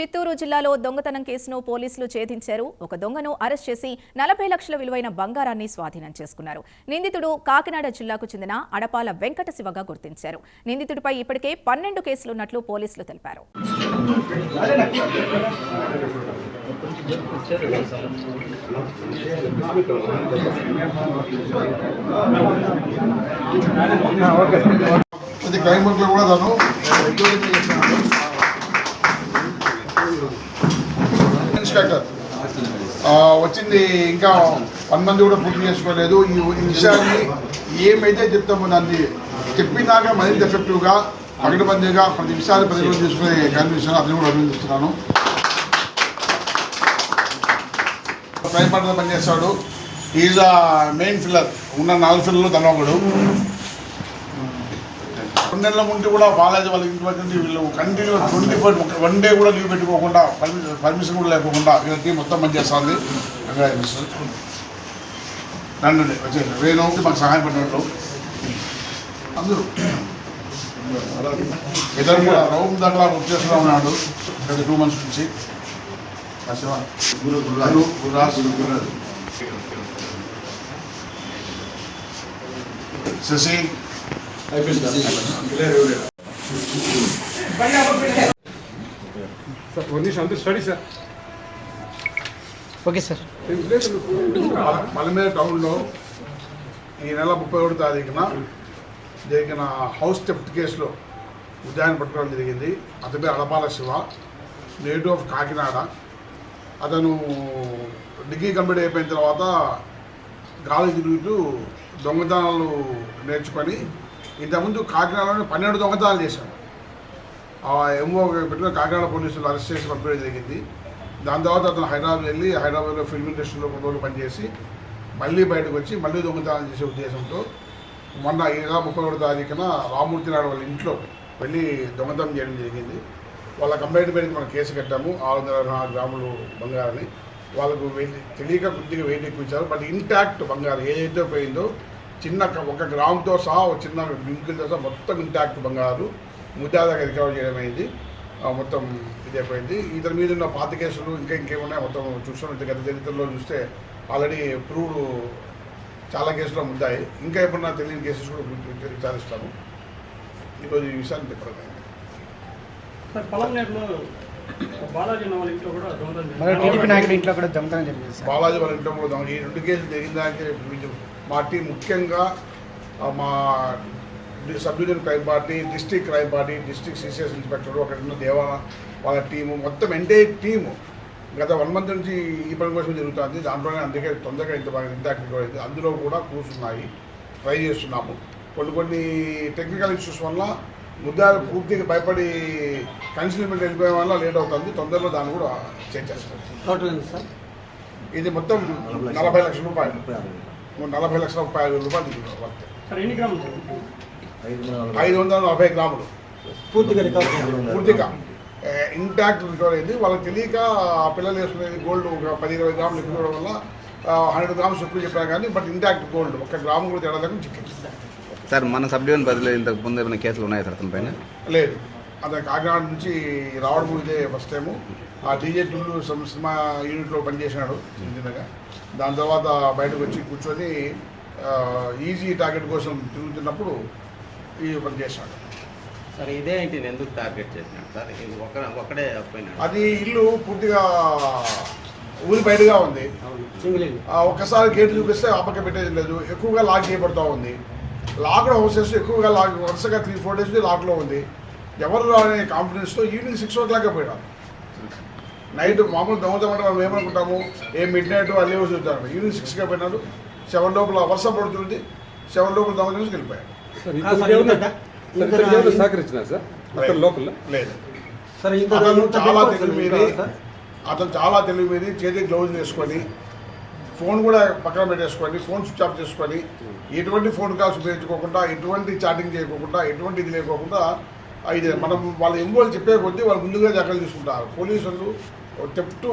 చిత్తూరు జిల్లాలో దొంగతనం కేసును పోలీసులు ఛేదించారు. ఒక దొంగను అరెస్ట్ చేసి నలభై లక్షల విలువైన బంగారాన్ని స్వాధీనం చేసుకున్నారు. నిందితుడు కాకినాడ జిల్లాకు చెందిన అడపాల వెంకట శివగా గుర్తించారు. నిందితుడిపై ఇప్పటికే పన్నెండు కేసులున్నట్లు పోలీసులు తెలిపారు. కూడా ఇన్స్పెక్టర్. వచ్చింది ఇంకా వన్ మంది కూడా పూర్తి చేసుకోలేదు. ఈ విషయాన్ని ఏమైతే చెప్తామో దాన్ని చెప్పినాక మరింత ఎఫెక్టివ్గా పగడబందీగా ప్రతి విషయాన్ని ప్రతిరోజు చేసుకునే కనిపిస్తున్నాను అతను కూడా అభినందిస్తున్నాను. క్రైమ్ పనిచేస్తాడు. ఈజ్ ద మెయిన్ ఫిల్లర్ ఉన్న నాలుగు ఫిల్లర్లు తన ఒకడు. రెండు నెలల ముందు కూడా బాలాజీ వాళ్ళ ఇంటి వీళ్ళు continue twenty four one day కూడా లీవ్ పెట్టుకోకుండా పర్మిషన్ కూడా లేకుండా వీళ్ళ టీం మొత్తం పనిచేస్తుంది. నన్ను వచ్చేసి వేణు మాకు సహాయం పడినట్లు. అందరూ. ఇద్దరు కూడా రౌండ్ దగ్గర వర్క్ ఉన్నాడు. ఇక్కడ టూ మంత్స్ నుంచి. గురు గురు శశి సార్ శశి నిమిషం అందరూ study sir okay sir. Malamera టౌన్లో ఈ నెల ముప్పై ఒకటి తారీఖున జరిగిన హౌస్ టెఫ్ట్ కేసులో ఉదయాన్ని పట్టుకోవడం జరిగింది. అతని అడపాల శివ నేటివ్ ఆఫ్ కాకినాడ. అతను డిగ్రీ కంప్లీట్ అయిపోయిన తర్వాత గాలి తిరుగుతూ దొంగతనాలు నేర్చుకొని ఇంతకుముందు కాకినాడలోనే పన్నెండు దొంగతనాలు చేశాడు ఆ ఎంఓ పెట్టుకుని కాకినాడ పోలీసులు అరెస్ట్ చేసి పంపించడం జరిగింది. దాని తర్వాత అతను హైదరాబాద్ వెళ్ళి హైదరాబాద్లో ఫిల్మ్ ఇండస్ట్రీలో కొన్ని రోజులు పనిచేసి మళ్ళీ బయటకు వచ్చి మళ్ళీ దొంగతనాలు చేసే ఉద్దేశంతో మొన్న ఈ నెల ముప్పై ఒకటో తారీఖున రామూర్తి నాయుడు వాళ్ళ ఇంట్లో వెళ్ళి దొంగతనం చేయడం జరిగింది. వాళ్ళ కంప్లైంట్ మీద మనం కేసు కట్టాము. ఆరు వందల నాలుగు గ్రాములు బంగారాన్ని. వాళ్ళకు వెయిట్ తెలియక కొద్దిగా వెయిట్ ఎక్కువ ఇచ్చారు. బట్ ఇంటాక్ట్ బంగారం ఏదైతే పోయిందో చిన్న ఒక గ్రామ్తో సహా ఒక చిన్న డింకులతో సహా మొత్తం ఇంటాక్ట్ బంగారు. ముద్దాదాగా రికవర్ చేయడం అయింది. మొత్తం ఇదైపోయింది ఇతని మీద ఉన్న పాత కేసులు ఇంకా ఇంకేమున్నాయి? మొత్తం చూస్తాం గత చరిత్రలో చూస్తే ఆల్రెడీ ప్రూవ్డ్ చాలా కేసులు ముద్దాయి ఇంకా ఎప్పుడన్నా తెలియని కేసెస్ కూడా విచారి- విచారిస్తాము ఈరోజు ఈ విషయాన్ని చెప్పడం బాలాజీ వాళ్ళ ఇంట్లో కూడా దొంగతనం జరిగింది బాలాజీ వాళ్ళ ఇంట్లో కూడా దొంగ- ఈ రెండు కేసులు జరిగిన దానికి వీళ్ళు- మా టీం ముఖ్యంగా మా sub division crime party district crime party district CCS inspector అక్కడ ఉన్న దేవాల వాళ్ళ టీము మొత్తం ఎంటైర్ టీము గత వన్ మంత్ నుంచి ఈ పని కోసం జరుగుతుంది. దాంట్లోనే అందుకే తొందరగా ఇంత బాగా ఇంటాక్ట్ అయింది. అందులో కూడా కూర్చున్నాయి. ట్రై చేస్తున్నాము. కొన్ని కొన్ని టెక్నికల్ ఇష్యూస్ వల్ల ముద్దాలు పూర్తిగా భయపడి కన్సిల్మెంట్ వెళ్ళిపోయే వల్ల లేట్ అవుతుంది. తొందరలో దాన్ని కూడా చేంజ్ చేస్తాం. టోటల్ ఎంత సార్? ఇది మొత్తం నలభై లక్షల రూపాయలు. నలభై లక్షల ముప్పై ఐదు వేల రూపాయలు సార్ ఐదు వందల నలభై. గ్రాములు. పూర్తిగా పూర్తిగా. ఇంటాక్ట్ రికవర్ అయింది. వాళ్ళకి తెలియక ఆ పిల్లలు వేసుకునేది గోల్డ్ ఒక పది ఇరవై గ్రాములు ఎక్కువ వల్ల హండ్రెడ్ గ్రామ్స్ ఎక్కువ చెప్పారు కానీ బట్ ఇంటాక్ట్ గోల్డ్ ఒక గ్రాము కూడా తేడా లేకుండా చిక్కింది. సార్ మన సబ్ డివిజన్ బదిలీ ఇంతకు ముందు ఏమైనా కేసులు ఉన్నాయా సార్ అతని పైన? లేదు. అతను కాకినాడ నుంచి రావడం ఇదే ఫస్ట్ టైము ఆ డీజే టుల్లు సినిమా యూనిట్లో పనిచేసినాడు చిన్న చిన్నగా దాని తర్వాత బయటకు వచ్చి కూర్చొని ఈజీ టార్గెట్ కోసం తిరుగుతున్నప్పుడు ఈ పని చేశాడు సార్ ఇదే ఇంటిని ఎందుకు టార్గెట్ చేసినాడు సార్? ఇది ఒక పోయినాడు. అది ఇల్లు పూర్తిగా ఊరి బయటగా ఉంది. ఒక్కసారి గేట్ చూపిస్తే ఆపక పెట్టేది లేదు. ఎక్కువగా లాక్ చేయబడుతూ ఉంది. లాక్డ్ హౌసెస్ ఎక్కువగా లాక్ వరుసగా త్రీ ఫోర్ డేస్ లాక్లో ఉంది. ఎవరు అనే కాన్ఫిడెన్స్తో ఈవినింగ్ సిక్స్ ఓ క్లాక్కే పోయినారు? నైట్ మామూలు దొంగతమంటే మనం ఏమనుకుంటాము? ఏ మిడ్ నైట్ అల్లే వచ్చి చూద్దాం ఈవినింగ్ సిక్స్కే పోయినాడు సెవెన్ లోపల వర్షం పడుతుంది. సెవెన్ లోపల దొంగ చూసి వెళ్ళిపోయాడు సార్ లోపల? లేదు. అతను చాలా తెలివి మీది? అతను చాలా తెలివి మీది చేతికి గ్లౌజ్ వేసుకొని ఫోన్ కూడా పక్కన పెట్టేసుకొని ఫోన్ స్విచ్ ఆఫ్ చేసుకొని ఎటువంటి ఫోన్ కాల్స్ ఉపయోగించుకోకుండా ఎటువంటి చాటింగ్ చేయకోకుండా ఎటువంటి ఇది లేకోకుండా ఇది మనం వాళ్ళ ఎంబోలు చెప్పే కొద్దీ వాళ్ళు ముందుగా జాగ్రత్తలు తీసుకుంటారు. పోలీసులు చెప్తూ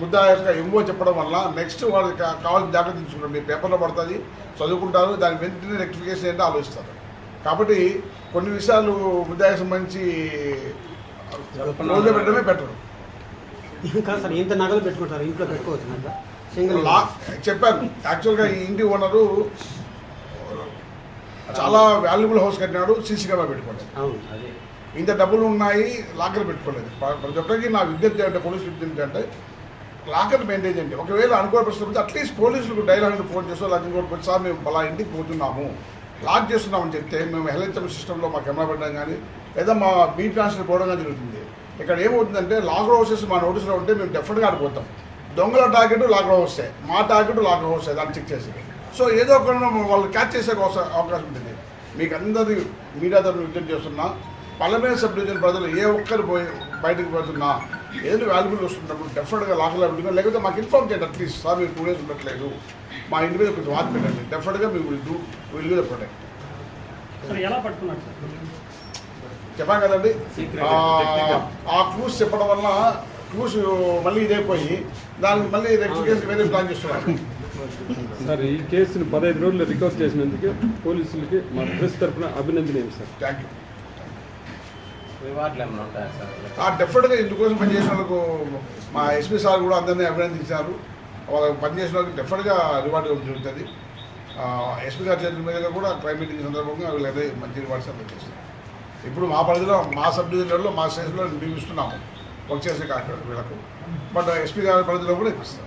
ముద్ద యొక్క ఎంబో చెప్పడం వల్ల నెక్స్ట్ వాళ్ళకి కావాల్సిన జాగ్రత్త తీసుకుంటారు. మీ పేపర్లో పడుతుంది చదువుకుంటారు దాని వెంటనే రెక్టిఫికేషన్ ఏంటో ఆలోచిస్తారు. కాబట్టి కొన్ని విషయాలు ముద్దాకి సంబంధించి రోజు పెట్టడమే బెటర్ ఇంకా సార్ ఇంత నగలు పెట్టుకుంటారు ఇంట్లో పెట్టుకోవచ్చు సింగిల్ చెప్పాను. యాక్చువల్గా ఈ ఇంటి ఓనరు చాలా వాల్యుబుల్ హౌస్ కట్టినాడు సీసీ కెమెరా పెట్టుకోలేదు ఇంత డబ్బులు ఉన్నాయి లాకర్ పెట్టుకోలేదు. ప్ర- ప్రతి ఒక్కరికి నా విజ్ఞప్తి అంటే పోలీసు విజ్ఞప్తి అంటే లాకర్ మెయింటైన్ చేయండి ఒకవేళ అనుకోని పరిస్థితి అట్లీస్ట్ పోలీసులకు డైరెక్ట్ ఫోన్ చేస్తూ లాక్ ఇంకోటి సార్ మేము అలా ఇంటికి పోతున్నాము లాక్ చేస్తున్నామని చెప్తే మేము హెల్త్ సిస్టంలో మా కెమెరా పెట్టడం కానీ లేదా మా బీ ట్రాన్స్ఫర్ పోవడం కానీ జరుగుతుంది. ఇక్కడ ఏమవుతుందంటే లాక్ హౌసెస్ మా నోటీస్లో ఉంటే మేము డెఫినెట్గా ఆడిపోతాం దొంగల టార్గెట్ లాక్ హౌసే మా టార్గెట్ లాక్ హౌసే దాన్ని చెక్ చేసి సో ఏదో ఒక వాళ్ళు క్యాచ్ చేసే అవస- అవకాశం ఉంటుంది మీకు అందరి మీడియా తరఫున విజ్ఞప్తి చేస్తున్నా పల్లెమేర సబ్ డివిజన్ ప్రజలు ఏ ఒక్కరు పోయి బయటకు పోతున్నా ఏదో వాల్యుబుల్ వస్తున్నప్పుడు డెఫినెట్గా లాకర్లో పెట్టుకున్నా లేకపోతే మాకు ఇన్ఫార్మ్ చేయండి అట్లీస్ట్ సార్ మీరు టూ డేస్ ఉండట్లేదు. మా ఇంటి మీద కొంచెం వాచ్ పెట్టండి. డెఫినెట్గా మీ will do will give protect sir ఎలా పట్టుకున్నారు సార్? చెప్పాం కదండి. ఆ- క్లూస్ చెప్పడం వల్ల క్లూస్ మళ్ళీ ఇదైపోయి దానికి మళ్ళీ రెక్టిఫికేషన్ వేరే ప్లాన్ చేస్తున్నారు. సార్ ఈ కేసుని పదహైదు రోజులు రికవర్ చేసినందుకు పోలీసులకి మా ప్రెస్ తరఫున అభినందనీయం సార్. Thank you. రివార్డులు ఏమైనా ఉంటాయా సార్? ఆ డెఫినెట్గా ఇందుకోసం పనిచేసిన వాళ్ళకు మా ఎస్పీ సార్ కూడా అందరినీ అభినందించారు. వాళ్ళకి పనిచేసిన వాళ్ళకి డెఫినెట్గా రివార్డ్ ఇవ్వడం జరుగుతుంది. ఎస్పీ గారి చేతుల మీదుగా కూడా క్రైమ్ మీటింగ్ సందర్భంగా వీళ్ళైతే మంచి రివార్డ్స్ అప్లై చేస్తారు ఇప్పుడు మా పరిధిలో మా సబ్ డివిజన్లో మా స్టేషన్లో మేము ఇస్తున్నాము. వర్క్ చేసే కాంట్రాక్ట్ వీళ్ళకు. బట్ ఎస్పీ గారి పరిధిలో కూడా ఇప్పిస్తాం.